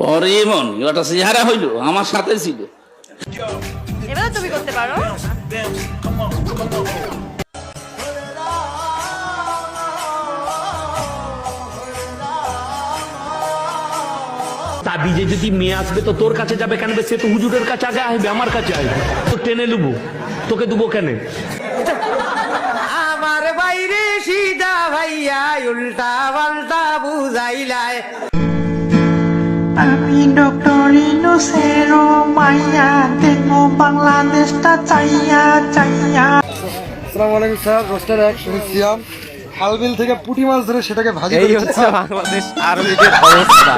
পরে এমন ওটা চেহারা হইল আমার সাথে ছিল। এবারে তুমি করতে পারো। তাবিজে যদি মেয়ে আসবে তো তোর কাছে যাবে কেন সে তো হুজুরের কাছে আগে আসবে আমার কাছে আসবে। তো টেনে লুবো। তোকে দেবো কেন? আমার বাইরে সিধা ভাইয়া উল্টা পাল্টা বুঝাইলায়। আমি ডক্টর ইনুসেরো মাইয়া দেখো বাংলাদেশটা চাইয়া চাইয়া আসসালামু আলাইকুম স্যার রোস্টার এক আমি সিয়াম খালবিল থেকে পুঁটি মাছ ধরে সেটাকে ভাজি এই হচ্ছে বাংলাদেশ আর্মিদের অবস্থা।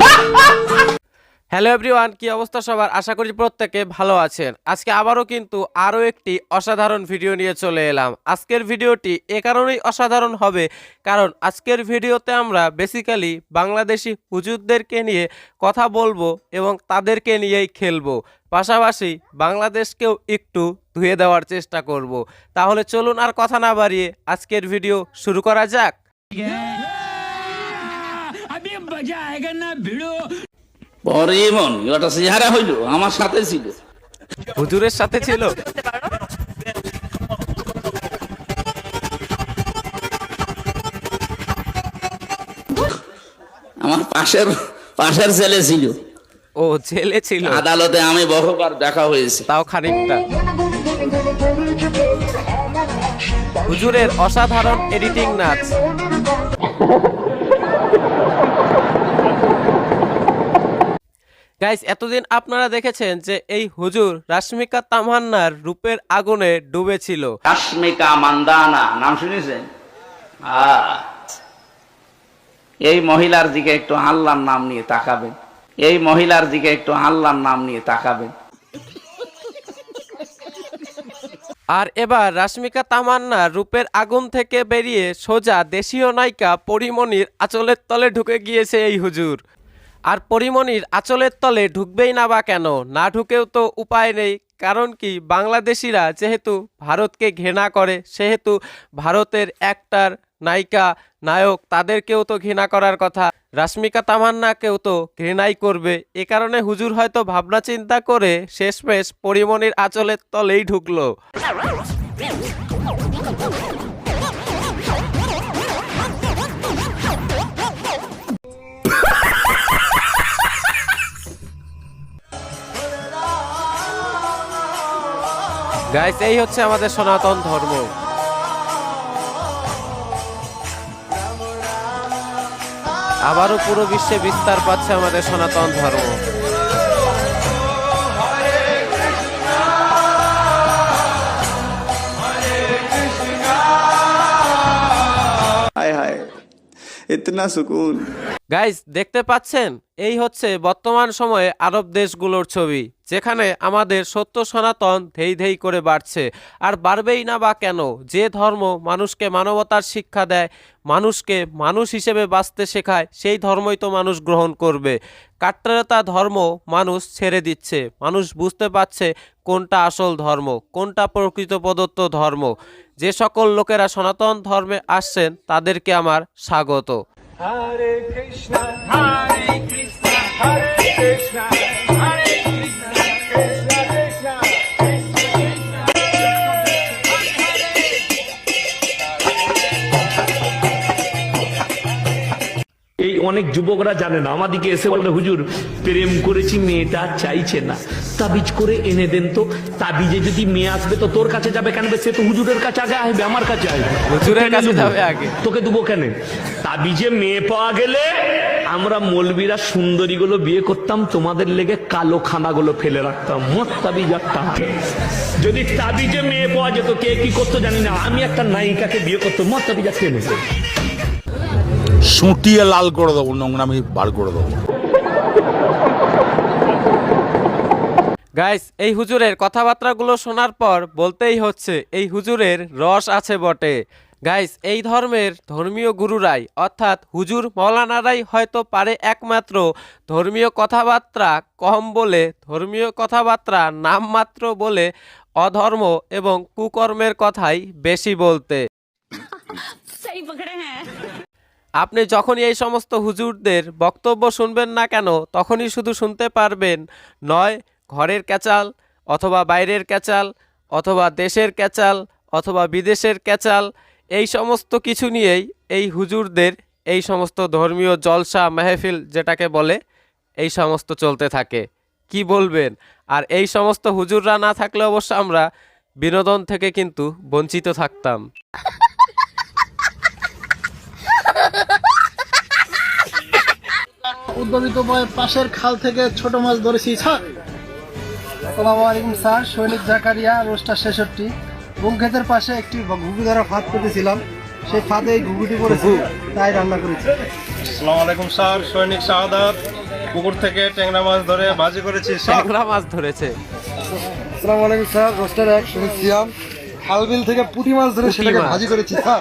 হ্যালো এভরিওয়ান, কি অবস্থা সবার? আশা করি প্রত্যেকে ভালো আছেন। আজকে আবারও কিন্তু আরও একটি অসাধারণ ভিডিও নিয়ে চলে এলাম। আজকের ভিডিওটি এ কারণেই অসাধারণ হবে, কারণ আজকের ভিডিওতে আমরা বেসিক্যালি বাংলাদেশি হুজুরদেরকে নিয়ে কথা বলব এবং তাদেরকে নিয়েই খেলব। পাশাপাশি বাংলাদেশকেও একটু ধুয়ে দেওয়ার চেষ্টা করব। তাহলে চলুন আর কথা না বাড়িয়ে আজকের ভিডিও শুরু করা যাক। পরে এমন ওটা চেহারা হইল আমার সাথে ছিল। হুজুরের সাথে ছিল? আমার পাশের পাশের ছেলে ছিল। ও জেলে ছিল? আদালতে আমি বহুবার দেখা হয়েছে। তাও খানিকটা। হুজুরের অসাধারণ এডিটিং নাচ। গাইস এতদিন আপনারা দেখেছেন যে এই হুজুর রাশ্মিকা তামান্নার রূপের আগুনে ডুবেছিল। কাশ্মিকা মান্দানা নাম শুনেছেন? এই মহিলার দিকে একটু আল্লাহর নাম নিয়ে তাকাবেন। এই মহিলার দিকে একটু আল্লাহর নাম নিয়ে তাকাবেন। আর এবার রাশ্মিকা তামান্না রূপের আগুন থেকে বেরিয়ে সোজা দেশীয় নায়িকা পরিমণির আঁচলের তলে ঢুকে গিয়েছে এই হুজুর। আর পরিমণির আঁচলের তলে ঢুকবেই না বা কেন? না ঢুকেও তো উপায় নেই। কারণ কি? বাংলাদেশিরা যেহেতু ভারতকে ঘৃণা করে, সেহেতু ভারতের একটার নায়িকা, নায়ক তাদেরকেও তো ঘৃণা করার কথা। রাশ্মিকা তামান্নাকেও তো ঘৃণাই করবে। এ কারণে হুজুর হয়তো ভাবনা চিন্তা করে শেষমেশ পরিমণির আঁচলের তলেই ঢুকলো। গাইস এই হচ্ছে আমাদের সনাতন ধর্ম। আবারও পুরো বিশ্বে বিস্তার পাচ্ছে আমাদের সনাতন ধর্ম। হায় হায়, ইতনা সুকুন। গাইস দেখতে পাচ্ছেন? এই হচ্ছে বর্তমান সময়ে আরব দেশগুলোর ছবি, যেখানে আমাদের সত্য সনাতন ধেই ধেই করে বাড়ছে। আর বাড়বেই না বা কেন? যে ধর্ম মানুষকে মানবতার শিক্ষা দেয়, মানুষকে মানুষ হিসেবে বাঁচতে শেখায়, সেই ধর্মই তো মানুষ গ্রহণ করবে। কাট্টারতা ধর্ম মানুষ ছেড়ে দিচ্ছে। মানুষ বুঝতে পারছে কোনটা আসল ধর্ম, কোনটা প্রকৃত প্রদত্ত ধর্ম। যে সকল লোকেরা সনাতন ধর্মে আসছেন, তাদেরকে আমার স্বাগত। এই অনেক যুবকরা জানে না। আমাদিকে এসে বলে হুজুর প্রেম করেছি মেয়েটা চাইছে না। তাবিজ করে এনে দেন তো। তাবিজে যদি মেয়ে আসবে তো তোর কাছে যাবে কেন সে তো হুজুরের কাছে আগে আসবে আমার কাছে আসবে। হুজুরের কাছে যাবে আগে। তোকে দেবো কেন? তাবিজে মেয়ে পাওয়া গেলে আমরা মলবিরা সুন্দরীগুলো বিয়ে করতাম তোমাদের লেগে কালো খানাগুলো ফেলে রাখতাম। মোট তাবিজ। একটা যদি তাবিজে মেয়ে পাওয়া যেত কে কি করতো জানি না। আমি একটা নায়িকাকে বিয়ে করতো মোট তাবিজ একটা এনে সুটিয়ে লাল করে দেবো নোংরামি বার করে দেবো। গাইস এই হুজুরের কথাবার্তাগুলো শোনার পর বলতেই হচ্ছে এই হুজুরের রস আছে বটে। গাইস এই ধর্মের ধর্মীয় গুরুরাই অর্থাৎ হুজুর মৌলানারাই হয়তো পারে একমাত্র ধর্মীয় কথাবার্তা কম বলে ধর্মীয় কথাবার্তা নামমাত্র বলে অধর্ম এবং কুকর্মের কথাই বেশি বলতে। আপনি যখনই এই সমস্ত হুজুরদের বক্তব্য শুনবেন না কেন তখনই শুধু শুনতে পারবেন নয় ঘরের ক্যাচাল, অথবা বাইরের ক্যাচাল, অথবা দেশের ক্যাচাল, অথবা বিদেশের ক্যাচাল, এই সমস্ত কিছু নিয়েই এই হুজুরদের এই সমস্ত ধর্মীয় জলসা, মেহফিল যেটাকে বলে, এই সমস্ত চলতে থাকে। কি বলবেন? আর এই সমস্ত হুজুররা না থাকলে অবশ্য আমরা বিনোদন থেকে কিন্তু বঞ্চিত থাকতাম। উদ্ভাবিত পাশের খাল থেকে ছোট মাছ ধরেছি আসসালামু আলাইকুম স্যার। সৈনিক জাকারিয়া রোস্টার ছেষট্টি। বুম ক্ষেতের পাশে একটি ঘুঘু ধরা ফাঁদ পেতেছিলাম। সেই ফাঁদে এই ঘুঘুটি পড়েছি। তাই রান্না করেছি। আসসালামু আলাইকুম স্যার। সৈনিক শাহাদাত। পুকুর থেকে ট্যাংরা মাছ ধরে ভাজি করেছি ট্যাংরা মাছ ধরেছে। আসসালামু আলাইকুম স্যার। রোস্টার এক সিয়াম। খালবিল থেকে পুঁটি মাছ ধরে সেটাকে ভাজি করেছি স্যার।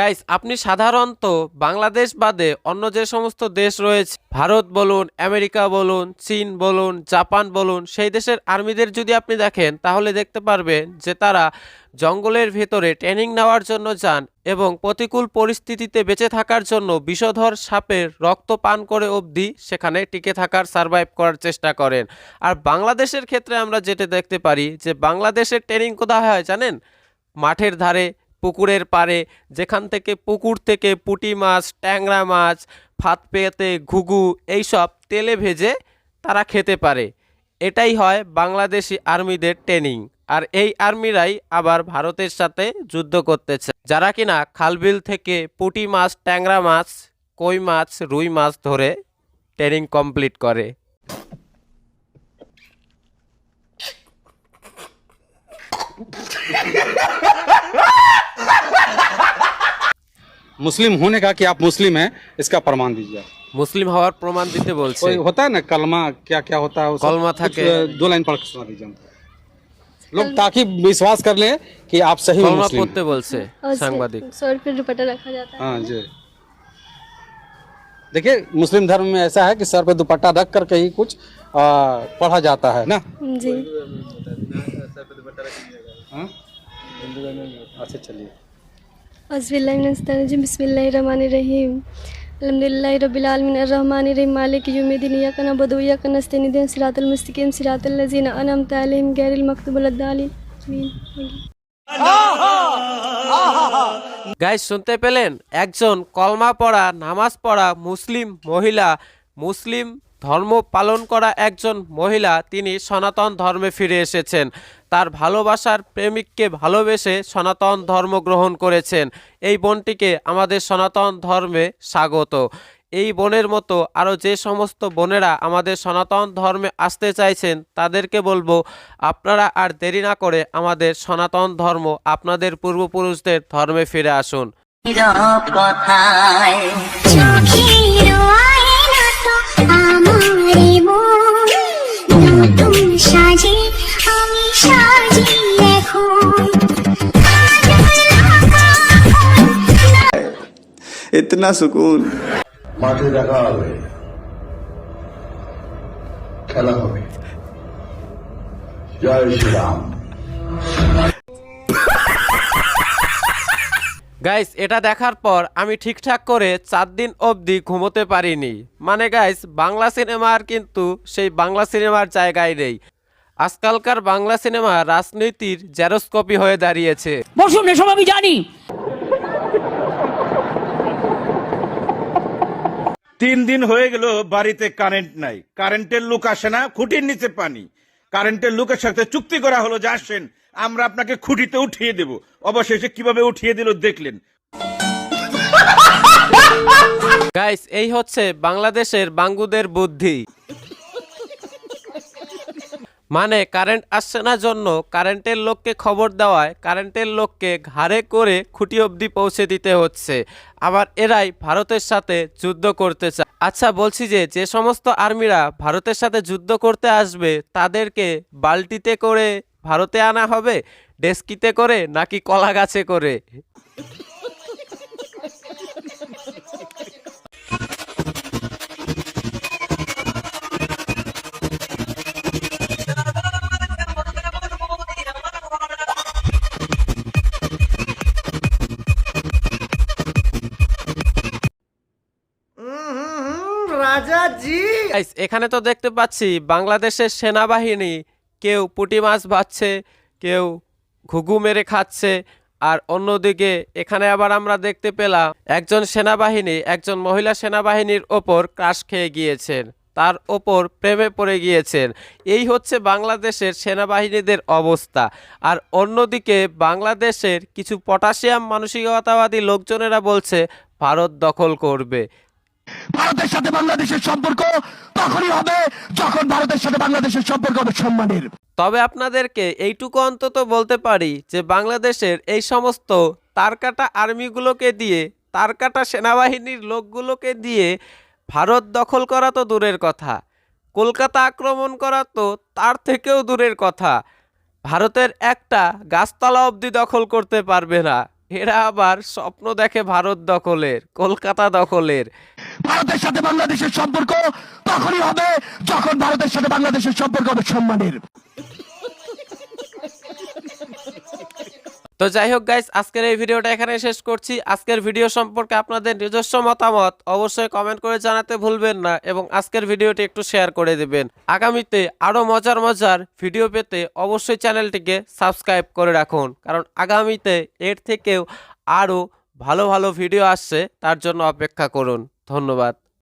গাইস আপনি সাধারণত বাংলাদেশ বাদে অন্য যে সমস্ত দেশ রয়েছে, ভারত বলুন, আমেরিকা বলুন, চীন বলুন, জাপান বলুন, সেই দেশের আর্মিদের যদি আপনি দেখেন, তাহলে দেখতে পারবেন যে তারা জঙ্গলের ভেতরে ট্রেনিং নেওয়ার জন্য যান এবং প্রতিকূল পরিস্থিতিতে বেঁচে থাকার জন্য বিষধর সাপের রক্ত পান করে অবধি সেখানে টিকে থাকার সারভাইভ করার চেষ্টা করেন। আর বাংলাদেশের ক্ষেত্রে আমরা যেটা দেখতে পারি যে বাংলাদেশের ট্রেনিং কোথায় হয় জানেন? মাঠের ধারে পুকুরের পাড়ে। যেখান থেকে পুকুর থেকে পুটি মাছ, ট্যাংরা মাছ ফাত পেতে ঘুঘু এইসব তেলে ভেজে তারা খেতে পারে। এটাই হয় বাংলাদেশি আর্মিদের ট্রেনিং। আর এই আর্মিরাই আবার ভারতের সাথে যুদ্ধ করতেছে। যারা কিনা খালবিল থেকে পুটি মাছ, ট্যাংরা মাছ, কই মাছ, রুই মাছ ধরে ট্রেনিং কমপ্লিট করে। मुस्लिम होने का कि आप मुस्लिम हैं इसका प्रमाण दीजिए মুসলিম হওয়ার প্রমাণ দিতে বলছে कोई होता है ना कलमा क्या क्या होता है उसका कलमा था कुछ, के- अ, दो लाइन पढ़ के सुना दीजिए हमको। लोग ताकि विश्वास कर ले कि आप सही में কলমা मुस्लिम পড়তে বলছে সাংবাদিক सर पे दुपट्टा रखा जाता हाँ जी देखिए मुस्लिम धर्म में ऐसा है कि सर पे दुपट्टा रख करके ही कुछ आ, पढ़ा जाता है ना है जी हाँ? अच्छा चलिए अज़बिल्लाहिमिनश्शैतानिर्रजीम बिस्मिल्लाहिर्रहमानिर्रहीम अल्हम्दुलिल्लाहि रब्बिल आलमीन अर्रहमानिर्रहीम मालिकि यौमिद्दीन इय्याका नअबुदु व इय्याका नस्तईन इहदिनस सिरातल मुस्तकीम सिरातल लज़ीना अनअमता अलैहिम गैरिल मग़दूबि वलद्दालिन आमीन গাইস শুনতে পেলেন একজন কলমা পড়া নামাজ পড়া মুসলিম মহিলা মুসলিম ধর্ম পালন করা একজন মহিলা, তিনি সনাতন ধর্মে ফিরে এসেছেন। তার ভালোবাসার প্রেমিককে ভালোবেসে সনাতন ধর্ম গ্রহণ করেছেন। এই বোনটিকে আমাদের সনাতন ধর্মে স্বাগত। এই বোনের মতো আরও যে সমস্ত বোনেরা আমাদের সনাতন ধর্মে আসতে চাইছেন, তাদেরকে বলব, আপনারা আর দেরি না করে আমাদের সনাতন ধর্ম আপনাদের পূর্বপুরুষদের ধর্মে ফিরে আসুন। इतना सुकून মাঠে দেখা হবে খেলা হবে জয় শ্রীরাম গাইস এটা দেখার পর আমি ঠিকঠাক করে চার দিন অবধি ঘুমোতে পারিনি মানে গাইস বাংলা সিনেমার কিন্তু সেই বাংলা সিনেমার জায়গায় নেই আজকালকার বাংলা সিনেমা রাজনীতির জ্যারোস্কপি হয়ে দাঁড়িয়েছে বসুন এসব আমি জানি তিন দিন হয়ে গেল বাড়িতে কারেন্ট নাই। কারেন্টের লোক আসে না, খুঁটির নিচে পানি। কারেন্টের লোকের সাথে চুক্তি করা হলো যে আসেন, আমরা আপনাকে খুঁটিতে উঠিয়ে দেব। অবশেষে কীভাবে উঠিয়ে দিল দেখলেন। গাইস এই হচ্ছে বাংলাদেশের বাঙ্গুদের বুদ্ধি। মানে কারেন্ট আসছে না জন্য কারেন্টের লোককে খবর দেওয়ায় কারেন্টের লোককে ঘাড়ে করে খুঁটি অবধি পৌঁছে দিতে হচ্ছে। আবার এরাই ভারতের সাথে যুদ্ধ করতে চায় আচ্ছা বলছি যে যে সমস্ত আর্মিরা ভারতের সাথে যুদ্ধ করতে আসবে, তাদেরকে বালতিতে করে ভারতে আনা হবে, ডেস্কিতে করে, নাকি কলা গাছে করে? এখানে তো দেখতে পাচ্ছি বাংলাদেশের সেনাবাহিনী, কেউ পুঁটি মাছ ভাজছে, কেউ ঘুঘু মেরে খাচ্ছে, আর অন্যদিকে এখানে আবার আমরা দেখতে পেলাম একজন সেনাবাহিনী, একজন মহিলা সেনাবাহিনীর ওপর ক্রাশ খেয়ে গিয়েছেন, তার ওপর প্রেমে পড়ে গিয়েছেন। এই হচ্ছে বাংলাদেশের সেনাবাহিনীদের অবস্থা। আর অন্যদিকে বাংলাদেশের কিছু পটাশিয়াম মানসিকতাবাদী লোকজনেরা বলছে, ভারত দখল করবে। ভারতের সাথে বাংলাদেশের সম্পর্ক তখনই হবে যখন ভারতের সাথে বাংলাদেশের সম্পর্ক হবে সম্মানের। তবে আপনাদেরকে এইটুকু অন্তত বলতে পারি যে বাংলাদেশের এই সমস্ত তারকাটা আর্মিগুলোকে দিয়ে, তারকাটা সেনাবাহিনীর লোকগুলোকে দিয়ে ভারত দখল করা তো দূরের কথা। কলকাতা আক্রমণ করা তো তার থেকেও দূরের কথা। ভারতের একটা গাছতলা অবধি দখল করতে পারবে না। এরা আবার স্বপ্ন দেখে ভারত দখলের, কলকাতা দখলের। ভারতের সাথে বাংলাদেশের সম্পর্ক তখনই হবে যখন ভারতের সাথে বাংলাদেশের সম্পর্ক হবে সম্মানের। তো যাই হোক গাইস আজকের এই ভিডিওটা এখানে শেষ করছি। আজকের ভিডিও সম্পর্কে আপনাদের নিজস্ব মতামত অবশ্যই কমেন্ট করে জানাতে ভুলবেন না এবং আজকের ভিডিওটি একটু শেয়ার করে দেবেন। আগামীতে আরও মজার মজার ভিডিও পেতে অবশ্যই চ্যানেলটিকে সাবস্ক্রাইব করে রাখুন। কারণ আগামীতে এর থেকেও আরও ভালো ভালো ভিডিও আসছে, তার জন্য অপেক্ষা করুন। ধন্যবাদ।